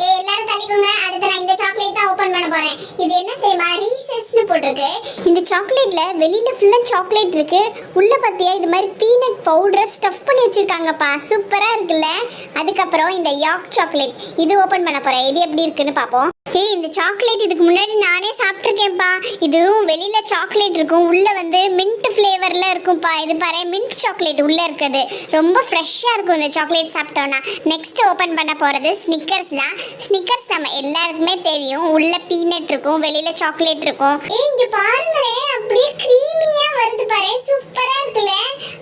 ஏ open பண்ண போறேன். இது என்ன தெரியுமா? ரீசஸ்னு போட்டிருக்கு. இந்த சாக்லேட்ல வெளியில ஃபுல்லா சாக்லேட் இருக்கு. உள்ள பாத்தியா இது மாதிரி பீனட் பவுடர் ஸ்டஃப் பண்ணி வச்சிருக்காங்கப்பா. சூப்பரா இருக்குல்ல? அதுக்கப்புறம் இந்த யாக் சாக்லேட் இது ஓபன் பண்ண போறேன். இது எப்படி இருக்குன்னு பாப்போம். ஏய் இந்த சாக்லேட் இதுக்கு முன்னாடி நானே சாப்பிட்ருக்கேன்ப்பா இதுவும் வெளியில் சாக்லேட் இருக்கும். உள்ள வந்து மின்ட் ஃப்ளேவர்ல இருக்கும்ப்பா. இது பாரு மின்ட் சாக்லேட் உள்ள இருக்குது. ரொம்ப ஃப்ரெஷ்ஷாக இருக்கும் இந்த சாக்லேட் சாப்பிட்டோன்னா நெக்ஸ்ட் ஓப்பன் பண்ண போறது ஸ்னிக்கர்ஸ் தான். ஸ்னிக்கர்ஸ் நம்ம எல்லாருக்குமே தெரியும். உள்ள பீனட் இருக்கும் வெளியில சாக்லேட் இருக்கும். ஏய் இங்க பாருங்களேன் அப்படியே க்ரீமியா வருது பாரு. சூப்பரா இருக்குல்ல.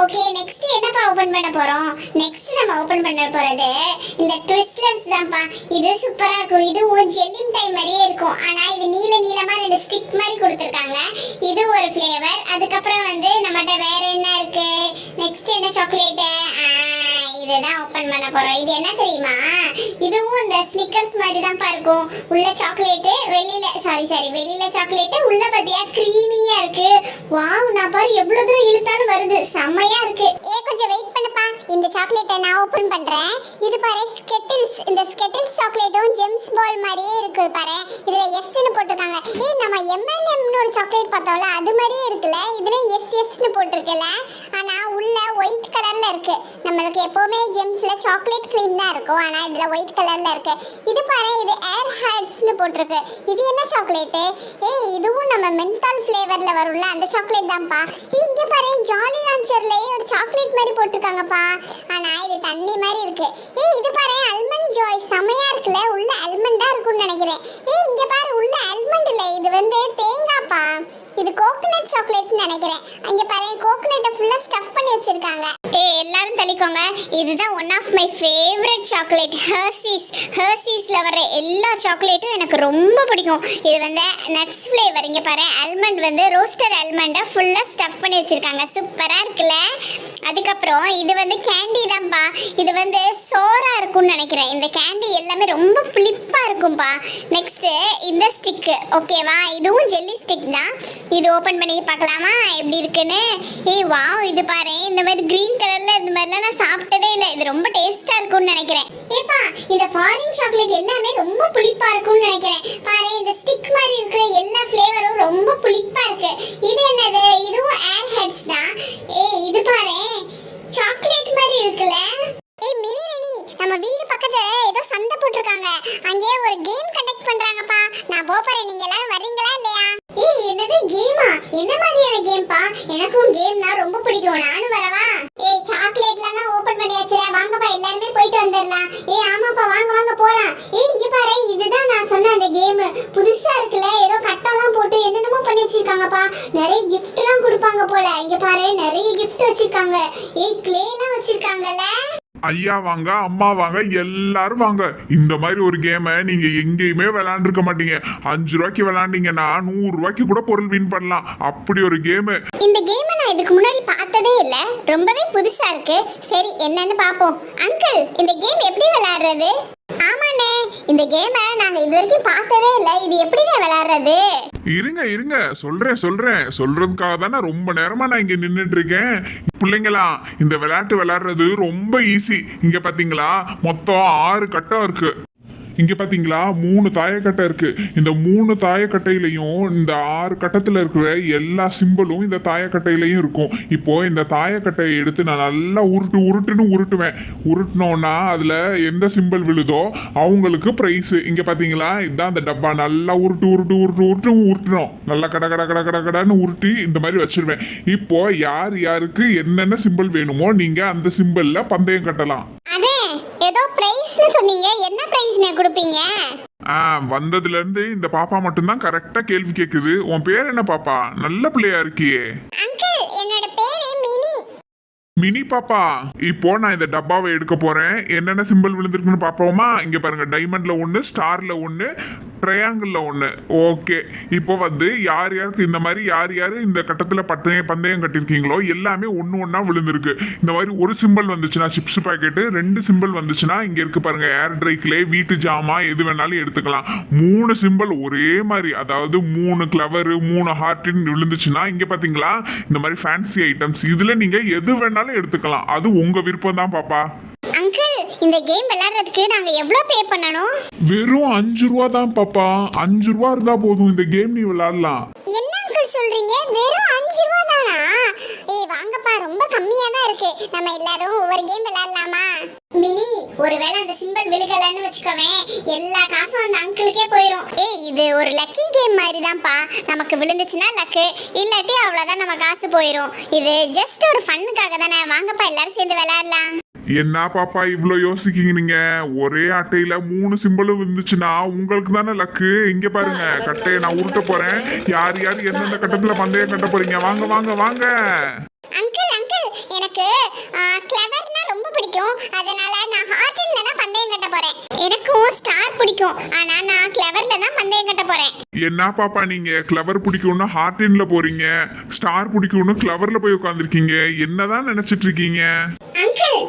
ஓகே நெக்ஸ்ட் என்னப்பா ஓபன் பண்ண போறோம்? நெக்ஸ்ட் நம்ம ஓபன் பண்ண போறது இந்த ட்விஸ்லர்ஸ் தான்ப்பா. இது சூப்பரா இருக்கும். இதுவும் ஜெல்லின் டைம் மாதிரியே இருக்கும். ஆனா இது நீல நீளமா ரெண்டு ஸ்டிக் மாதிரி கொடுத்துருக்காங்க. இது ஒரு ஃப்ளேவர் அதுக்கப்புறம் வந்து நம்மகிட்ட வேற என்ன இருக்கு? நெக்ஸ்ட் என்ன சாக்லேட் இதுதான் ஓபன் பண்ண போறோம். இது என்ன தெரியுமா? ஸ்னிக்கர்ஸ் மாதிரி தான் இருக்கும் உள்ள சாக்லேட்டு வெளியில சாரி சாரி வெளியில சாக்லேட்டு உள்ள பாத்தியா? க்ரீமியா இருக்கு. வாவ் நான் பாரு எவ்வளவு தூரம் இழுத்தாலும் வருது. செம்மையா இருக்கு. ஏ கொஞ்சம் வெயிட் இந்த சாக்லேட்டை நான் ஓப்பன் பண்றேன். இது பாரு ஸ்கெட்டில்ஸ் இந்த ஸ்கெட்டில்ஸ் சாக்லேட்டும் ஜெம்ஸ் பால் மாதிரியே இருக்குது பாரு. இதுல எஸ்ன்னு போட்டிருக்காங்க. ஏய் நம்ம எம்என்எம்னு ஒரு சாக்லேட் பார்த்தோம்ல அது மாதிரியே இருக்குல்ல. இதுல எஸ் எஸ்ன்னு போட்டிருக்குல்ல. ஆனா உள்ள ஒயிட் கலர்ல இருக்கு. நம்மளுக்கு எப்போவுமே ஜெம்ஸ்ல சாக்லேட் க்ரீம் தான் இருக்கும். ஆனா இதுல ஒயிட் கலர்ல இருக்கு. இது பாரு இது ஏர் ஹேட்ஸ்னு போட்டிருக்கு. இது என்ன சாக்லேட் ஏய் இதுவும் நம்ம மென்தால் ஃப்ளேவர்ல வரும்ல அந்த சாக்லேட் தான்ப்பா. இங்கே இங்க பாரு ஜாலி லான்ச்சர்லயே ஒரு சாக்லேட் மாதிரி போட்டிருக்காங்கப்பா. ஆனா இது தண்ணி மாதிரி இருக்கு. ஏய் இது பாரு அல்மண்ட் ஜாய் செமையா இருக்குல்ல உள்ள அல்மண்டா இருக்கும்னு நினைக்கிறேன். ஏய் இங்க பாரு உள்ள அல்மண்ட் இல்ல இது வந்து தேங்காய்ப்பா இது கோகனட் சாக்லேட்னு நினைக்கிறேன். அங்க பாரு கோகனட்டை ஃபுல்லா ஸ்டஃப் பண்ணி வச்சிருக்காங்க. ஏய் எல்லாரும் தள்ளிக்கோங்க. இதுதான் one of my favourite chocolate Hershey's ஹர்சீஸ்ல வர எல்லா சாக்லேட்டும் எனக்கு ரொம்ப பிடிக்கும். இது வந்து நட்ஸ் ஃப்ளேவர் இங்க பாரு ஆல்மண்ட் வந்து ரோஸ்டட் ஆல்மண்டை ஃபுல்லா ஸ்டஃப் பண்ணி வச்சிருக்காங்க. சூப்பரா இருக்குல்ல? அதுக்கப்புறம் இது வந்து கேண்டி தான்ப்பா இது வந்து சோறா இருக்கும்னு நினைக்கிறேன். இந்த கேண்டி எல்லாமே ரொம்ப புளிப்பா இருக்கும்ப்பா நெக்ஸ்ட்டு இந்த ஸ்டிக்கு ஓகேவா இதுவும் ஜெல்லி ஸ்டிக் தான். இது ஓப்பன் பண்ணி பார்க்கலாமா? எப்படி இருக்குன்னு? ஏய் வாவ் இது பாரு. இந்த மாதிரி கிரீன் கலர்ல இந்த மாதிரிலாம் நான் சாப்பிட்டதே இல்லை. இது ரொம்ப டேஸ்ட்டாக இருக்கும்னு நினைக்கிறேன். ஏப்பா இந்த ஃபாரின் சாக்லேட் எல்லாமே ரொம்ப புளிப்பாக இருக்கும்னு நினைக்கிறேன். பாரு இந்த ஸ்டிக் மாதிரி இருக்கிற எல்லா ஃப்ளேவரும் ரொம்ப புளிப்பா இருக்கு. இது என்னது? இதுவும் ஆட் ஹெட்ஸ் தான் ஏய் இது பாரு சாக்லேட் மாதிரி இருக்குல்ல ஏய் மினி மினி நம்ம வீடு பக்கத்துல ஏதோ சந்தை போட்டிருக்காங்க அங்கே ஒரு கேம் கண்டக்ட் பண்றாங்கப்பா நான் போறேன் நீங்க எல்லாரும் வர்றீங்களா இல்லையா ஏய் என்னது கேமா என்ன மாதிரியான கேம்பா எனக்கும் கேம்னா ரொம்ப பிடிக்கும் நானும் வரவா ஏய் சாக்லேட்லாம் தான் ஓபன் பண்ணியாச்சுல வாங்கப்பா எல்லாருமே போயிட்டு வந்துடலாம். ஏய் ஆமாப்பா வாங்க வாங்க போலாம். ஏய் இங்க பாரு இதுதான் நான் சொன்ன அந்த கேம் புதுசா இருக்குல்ல ஏதோ கட்டெல்லாம் போட்டு என்னென்னமோ பண்ணி வச்சிருக்காங்கப்பா. நிறைய கிஃப்ட்லாம் கொடுப்பாங்க போல. இங்க பாரு நிறைய கிஃப்ட் வச்சிருக்காங்க. ஏய் கிளேலாம் வச்சிருக்காங்கல்ல. ஐயா வாங்க அம்மா வாங்க எல்லாரும் வாங்க. இந்த மாதிரி ஒரு கேமை நீங்க எங்கேயுமே விளையாண்டுருக்க மாட்டீங்க. அஞ்சு ரூபாய்க்கு விளையாண்டீங்கன்னா நூறு ரூபாய்க்கு கூட பொருள் வின் பண்ணலாம். அப்படி ஒரு கேமு இந்த கேமை நான் இதுக்கு முன்னாடி பார்த்ததே இல்ல. ரொம்பவே புதுசா இருக்கு. சரி என்னன்னு பாப்போம் அங்கிள் இந்த கேம் எப்படி விளையாடுறது? ஆமா இந்த கேமை நாங்க இது வரைக்கும் பார்த்ததே இல்ல. இது எப்படி விளையாடுறது? இருங்க இருங்க. சொல்றேன் சொல்றேன். சொல்றதுக்காக தானே ரொம்ப நேரமா நான் இங்க நின்னுட்டு இருக்கேன் பிள்ளைங்களா இந்த விளையாட்டு விளையாடுறது ரொம்ப ஈஸி இங்க பாத்தீங்களா? மொத்தம் ஆறு கட்டம் இருக்கு. இங்கே பார்த்தீங்களா மூணு தாயக்கட்டை இருக்கு. இந்த மூணு தாயக்கட்டையிலையும் இந்த ஆறு கட்டத்தில் இருக்கிற எல்லா சிம்பிளும் இந்த தாயக்கட்டையிலையும் இருக்கும். இப்போ இந்த தாயக்கட்டையை எடுத்து நான் நல்லா உருட்டு உருட்டுன்னு உருட்டுவேன். உருட்டினோன்னா அதில் எந்த சிம்பிள் விழுதோ அவங்களுக்கு ப்ரைஸு இங்கே பார்த்தீங்களா இதுதான் அந்த டப்பா. நல்லா உருட்டு உருட்டு உருட்டு உருட்டு உருட்டுறோம் நல்லா கட கட கட கட கடன்னு உருட்டி இந்த மாதிரி வச்சிருவேன். இப்போ யார் யாருக்கு என்னென்ன சிம்பிள் வேணுமோ நீங்கள் அந்த சிம்பிளில் பந்தயம் கட்டலாம். பிரைஸ்னு சொன்னீங்க. என்ன பிரைஸ்ண்ணே கொடுப்பீங்க? ஆ வந்ததுல இருந்து இந்த பாப்பா மட்டும்தான் கரெக்டா கேள்வி கேக்குது. உன் பேர் என்ன பாப்பா? நல்ல பிள்ளையா இருக்கியே. அங்கிள் என்னோட பேரு மினி மினி பாப்பா இப்போ நான் இந்த டப்பாவை எடுக்க போறேன். என்னென்ன சிம்பிள் விழுந்திருக்குன்னு பாப்போமா இங்க பாருங்க டைமண்ட்ல ஒன்று ஸ்டார்ல ஒன்று ட்ரையாங்கிள்ல ஒன்று ஓகே இப்போ வந்து யார் யாருக்கு இந்த மாதிரி யார் யார் இந்த கட்டத்தில் பட்டய பந்தயம் கட்டியிருக்கீங்களோ எல்லாமே ஒன்று ஒன்றா விழுந்திருக்கு. இந்த மாதிரி ஒரு சிம்பிள் வந்துச்சுன்னா சிப்ஸ் பாக்கெட்டு ரெண்டு சிம்பிள் வந்துச்சுன்னா இங்கே இருக்கு பாருங்க ஏர் ட்ரைக்கிலே வீட்டு ஜாமா எது வேணாலும் எடுத்துக்கலாம். மூணு சிம்பிள் ஒரே மாதிரி அதாவது மூணு கிளவரு மூணு ஹார்ட்டின் விழுந்துச்சுன்னா இங்கே பார்த்தீங்களா இந்த மாதிரி ஃபேன்சி ஐட்டம்ஸ் இதில் நீங்கள் எது வேணாலும் எடுத்துக்கலாம். அது உங்க விருப்பம் தான் பாப்பா. அங்கிள் இந்த கேம் விளையாடுறதுக்கு நாங்க எவ்வளவு பே பண்ணணும்? வெறும் அஞ்சு ரூபா தான் பாப்பா. அஞ்சு ரூபா இருந்தா போதும் இந்த கேம் நீ விளையாடலாம். என்ன அங்கிள் சொல்றீங்க? வெறும் அஞ்சு ரூபா தானா? ஏய் வாங்கப்பா. ரொம்ப கம்மியா தான் இருக்கு. நம்ம எல்லாரும் ஒவ்வொரு கேம் விளையாடலாமா? மினி ஒருவேளை அந்த சிம்பிள் விழுகலன்னு வச்சுக்கோவேன். எல்லா காசும் அந்த அங்கிளுக்கே போயிடும் ஏய் இது ஒரு லக்கி கேம் மாதிரி தான்ப்பா நமக்கு விழுந்துச்சுன்னா லக்கு இல்லாட்டி அவ்வளோதான் நம்ம காசு போயிடும் இது ஜஸ்ட் ஒரு ஃபன்னுக்காக தானே. வாங்கப்பா எல்லாரும் சேர்ந்து விளையாடலாம். என்ன பாப்பா இவ்வளோ யோசிக்கீங்க நீங்க ஒரே அட்டையில மூணு சிம்பிளும் இருந்துச்சுன்னா உங்களுக்கு தானே லக்கு இங்க பாருங்க கட்டையை நான் உருட்ட போறேன். யார் யார் எந்தெந்த கட்டத்துல பந்தயம் கட்ட போறீங்க? வாங்க வாங்க வாங்க. அங்கிள் அங்கிள் எனக்கு கிளவர்னா ரொம்ப பிடிக்கும். அதனால நான் ஹார்டின்ல தான் பந்தயம் கட்ட போறேன். எனக்கும் ஸ்டார் பிடிக்கும். ஆனா நான் கிளவர்ல தான் பந்தயம் கட்ட போறேன். என்ன பாப்பா நீங்க? கிளவர் பிடிக்கும்னு ஹார்டின்ல போறீங்க. ஸ்டார் பிடிக்கும்னு கிளவர்ல போய் உட்காந்துருக்கீங்க என்னதான் நினைச்சிட்டு இருக்கீங்க?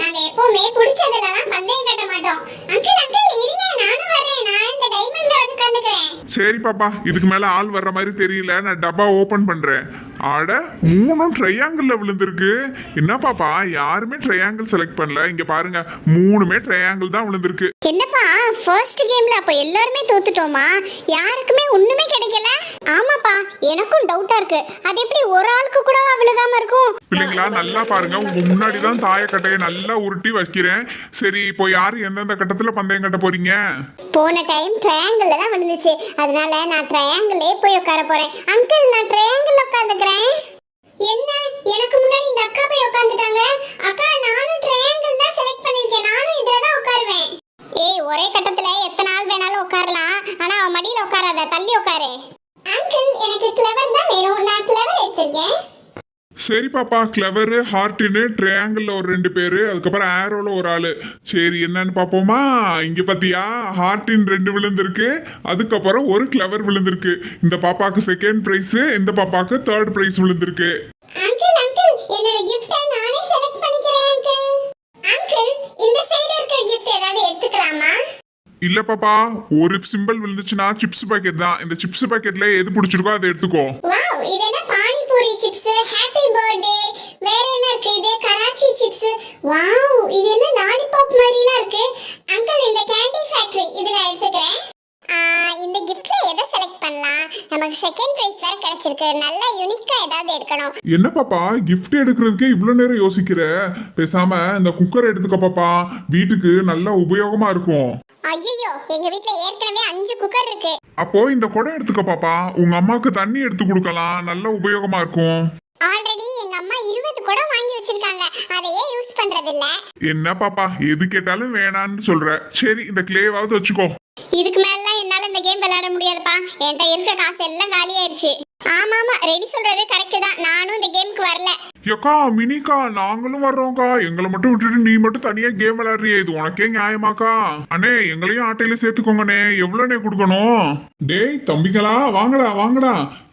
நாங்க எப்பவுமே புடிச்சதுல தான் பந்தயம் கட்ட மாட்டோம். அங்கிள் அங்கிள் இருங்க நானும் வரேன் நான் இந்த டைமண்ட்ல வந்து கண்டுக்கிறேன் சரி பாப்பா. இதுக்கு மேல ஆள் வர்ற மாதிரி தெரியல. நான் டப்பா ஓபன் பண்றேன். ஆட மூணும் ட்ரையாங்கிள்ல விழுந்திருக்கு. என்ன பாப்பா? யாருமே ட்ரையாங்கிள் செலக்ட் பண்ணல. இங்க பாருங்க. மூணுமே ட்ரையாங்கிள் தான் விழுந்திருக்கு. என்னப்பா ஃபர்ஸ்ட் கேம்ல அப்ப எல்லாருமே தோத்துட்டோமா? யாருக்குமே ஒண்ணுமே கிடைக்கல? ஆமாப்பா எனக்கும் டவுட்டா இருக்கு. அது எப்படி ஒரு ஆளுக்கு கூட விழுகாம இருக்கும்? பிள்ளைங்களா நல்லா பாருங்க. உங்க முன்னாடி தான் தாயக்கட்டையை நல்லா உருட்டி வைக்கிறேன். சரி இப்போ யாரு எந்தெந்த கட்டத்துல பந்தயம் கட்ட போறீங்க? போன டைம் ட்ரையாங்கிள் தான் விழுந்துச்சு. அதனால நான் ட்ரையாங்கிளே போய் உட்கார போறேன். அங்கிள் நான் ட்ரையாங்கிள் உட்காந்துக்கிறேன். என்ன? எனக்கு முன்னாடி இந்த அக்கா போய் உட்காந்துட்டாங்க? அக்கா நானும் ட்ரையாங்கிள் தான் செலக்ட் பண்ணிருக்கேன் நானும் இதுல தான் உட்காருவேன். ஏய் ஒரே கட்டத்துல எத்தனை நாள் வேணாலும் உட்காரலாம். ஆனா அவன் மடியில உட்காராத தள்ளி உட்காரு. அங்கிள் எனக்கு கிளவர் தான் வேணும். நான் கிளவர் எடுத்திருக்கேன். சரி பாப்பா கிளவரு ஹார்டின்னு ட்ரையாங்கிள் ஒரு ரெண்டு பேரு அதுக்கப்புறம் ஆரோல ஒரு ஆளு. சரி என்னன்னு பாப்போமா? இங்க பாத்தியா? ஹார்டின் ரெண்டு விழுந்திருக்கு அதுக்கப்புறம் ஒரு கிளவர் விழுந்திருக்கு. இந்த பாப்பாக்கு செகண்ட் பிரைஸ் இந்த பாப்பாக்கு தேர்ட் பிரைஸ் விழுந்திருக்கு அங்கிள் அங்கிள் என்னோட கிஃப்ட்டை நானே செலக்ட் பண்ணிக்கிறேன் அங்கிள் அங்கிள் இந்த சைடு இருக்கிற கிஃப்ட் ஏதாவது எடுத்துக்கலாமா இல்ல பாப்பா ஒரு சிம்பிள் விழுந்துச்சுன்னா சிப்ஸ் பாக்கெட் தான். இந்த சிப்ஸ் பாக்கெட்ல எது பிடிச்சிருக்கோ அதை எடுத்துக்கோ. வாவ் இது என்ன பானிபூரி சிப்ஸ் ஹாப்பி பர்த்டே வேற என்ன இருக்கு? இது கராச்சி சிப்ஸ் வாவ் இது என்ன லாலிபாப் மாதிரிலாம் இருக்கு. அங்கிள் இந்த கேண்டி ஃபேக்டரி இது நான் எடுத்துக்கிறேன் இந்த கிஃப்ட்ல எதை செலக்ட் பண்ணலாம்? நமக்கு செகண்ட் பிரைஸ் வேற கிடைச்சிருக்கு. நல்ல யூனிக்கா ஏதாவது எடுக்கணும். என்ன பாப்பா gift எடுக்கிறதுக்கே இவ்வளோ நேரம் யோசிக்கிற? பேசாம இந்த குக்கர் எடுத்துக்க பாப்பா. வீட்டுக்கு நல்லா உபயோகமா இருக்கும். ஐயோ எங்க வீட்ல ஏற்கனவே அஞ்சு குக்கர் இருக்கு. அப்போ இந்த குடம் எடுத்துக்க பாப்பா. உங்க அம்மாவுக்கு தண்ணி எடுத்து கொடுக்கலாம். நல்ல உபயோகமா இருக்கும். ஆல்ரெடி எங்க அம்மா இருபது குடம் வாங்கி வச்சிருக்காங்க. அதையே யூஸ் பண்றது இல்ல என்ன பாப்பா? எது கேட்டாலும் வேணான்னு சொல்ற. சரி இந்த கிளேவாவது வச்சுக்கோ. இதுக்கு மேல என்னால இந்த கேம் விளையாட முடியாதுப்பா. என்கிட்ட இருக்கிற காசு எல்லாம் காலி ஆயிருச்சு ஆமா ஆமா ரெடி சொல்றது கரெக்ட் தான். நானும் இந்த கேமுக்கு வரல. ஏக்கா மினிக்கா நாங்களும் வர்றோம்க்கா. எங்களை மட்டும் விட்டுட்டு நீ மட்டும் தனியா கேம் விளையாடுறியே. இது உனக்கே நியாயமாக்கா. அண்ணே எங்களையும் ஆட்டையில சேர்த்துக்கோங்கண்ணே. எவ்வளோண்ணே கொடுக்கணும்? டேய் தம்பிங்களா வாங்கடா வாங்கடா.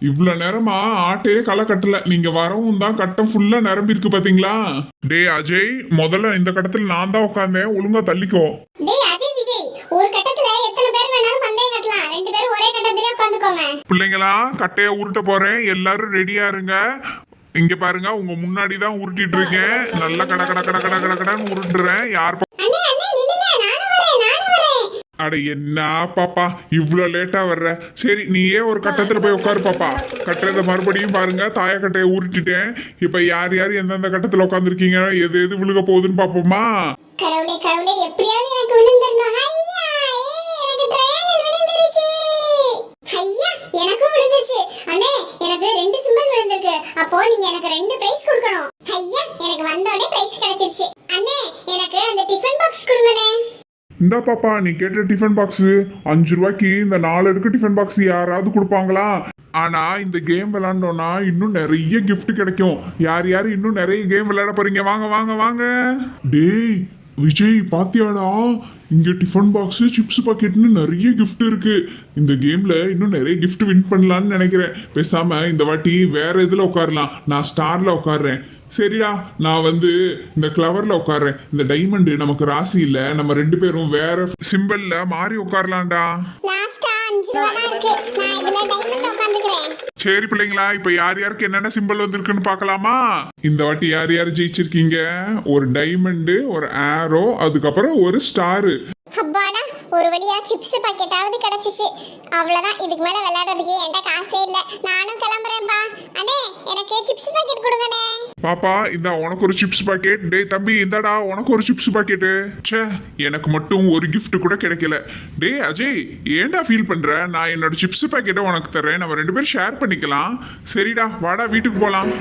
இவ்வளோ நேரமா ஆட்டையே களை கட்டல. நீங்க வரவும் தான் கட்டம் ஃபுல்லா நிரம்பி இருக்கு பாத்தீங்களா? டேய் அஜய் முதல்ல இந்த கட்டத்துல நான் தான் உட்காந்தேன் ஒழுங்கா தள்ளிக்கோ. டேய் பிள்ளைங்களா கட்டைய உருட்ட போறேன். எல்லாரும் ரெடியா இருங்க. இங்க பாருங்க உங்க முன்னாடி தான் உருட்டிட்டு இருக்கேன். நல்லா கட கட கட கட கட கடன்னு உருட்டுறேன். யார் பா- அண்ணே அண்ணே நில்லுங்க. நானும் வரேன் நானும் வரேன். அட என்ன பாப்பா? இவ்வளோ லேட்டா வர்ற. சரி நீயே ஒரு கட்டத்துல போய் உட்காரு பாப்பா. கட்டுறத மறுபடியும் பாருங்க. தாயக்கட்டையை உருட்டிட்டேன். இப்ப யார் யார் எந்தெந்த கட்டத்துல உட்காந்துருக்கீங்க எது எது விழுக போகுதுன்னு பாப்போமா? கடவுளே கடவுளே எப்படியாவது எனக்கு விழுந்துடணும் ஏய் எனக்கு ட்ரையாங்கிள் விழுந்துருச்சு ஐயா எனக்கும் விழுந்துருச்சு அண்ணே எனக்கு ரெண்டு சிம்பிள் விழுந்திருக்கு அப்போ நீங்க எனக்கு ரெண்டு பிரைஸ் கொடுக்கணும். ஐயா எனக்கு வந்தோடனே பிரைஸ் கிடைச்சிருச்சு. அண்ணே எனக்கு அந்த டிஃபன் பாக்ஸ் கொடுங்கண்ணே. இந்த பாப்பா நீ கேட்ட டிஃபன் பாக்ஸ் அஞ்சு ரூபாய்க்கு இந்த நாலு அடுக்கு டிஃபன் பாக்ஸ் யாராவது கொடுப்பாங்களா? ஆனா இந்த கேம் விளாண்டோம்னா இன்னும் நிறைய கிஃப்ட் கிடைக்கும். யார் யார் இன்னும் நிறைய கேம் விளையாட போறீங்க? வாங்க வாங்க வாங்க. டேய் விஜய் பாத்தியாடா? இங்கே டிஃபன் பாக்ஸு சிப்ஸ் பாக்கெட்னு நிறைய கிஃப்ட் இருக்குது இந்த கேமில் இன்னும் நிறைய கிஃப்ட் வின் பண்ணலான்னு நினைக்கிறேன். பேசாமல் இந்த வாட்டி வேற இதில் உட்காரலாம். நான் ஸ்டாரில் உட்காடுறேன் சரிடா நான் வந்து இந்த கிளவர்ல உட்கார்றேன். இந்த டைமண்ட் நமக்கு ராசி இல்ல. நம்ம ரெண்டு பேரும் வேற சிம்பிள்ல மாறி உட்காரலாம்டா. சரி பிள்ளைங்களா இப்ப யார் யாருக்கு என்னென்ன சிம்பிள் வந்திருக்குன்னு பார்க்கலாமா? இந்த வாட்டி யார் யார் ஜெயிச்சிருக்கீங்க? ஒரு டைமண்டு ஒரு ஆரோ அதுக்கப்புறம் ஒரு ஸ்டாரு ஒரு வழியா சிப்ஸ் பாக்கெட்டாவது கிடைச்சிச்சு. அவ்வளோதான் இதுக்கு மேலே விளையாடுறதுக்கு என்கிட்ட காசே இல்லை. நானும் கிளம்புறேன்ப்பா. அண்ணே எனக்கு சிப்ஸ் பாக்கெட் கொடுங்கண்ணே. பாப்பா இந்த உனக்கு ஒரு சிப்ஸ் பாக்கெட் டேய் தம்பி இந்தாடா உனக்கு ஒரு சிப்ஸ் பாக்கெட்டு ச்சே எனக்கு மட்டும் ஒரு கிஃப்ட் கூட கிடைக்கல. டேய் அஜய் ஏன்டா ஃபீல் பண்ற? நான் என்னோட சிப்ஸ் பாக்கெட்டை உனக்கு தரேன் நம்ம ரெண்டு பேரும் ஷேர் பண்ணிக்கலாம். சரிடா வாடா வீட்டுக்கு போகலாம்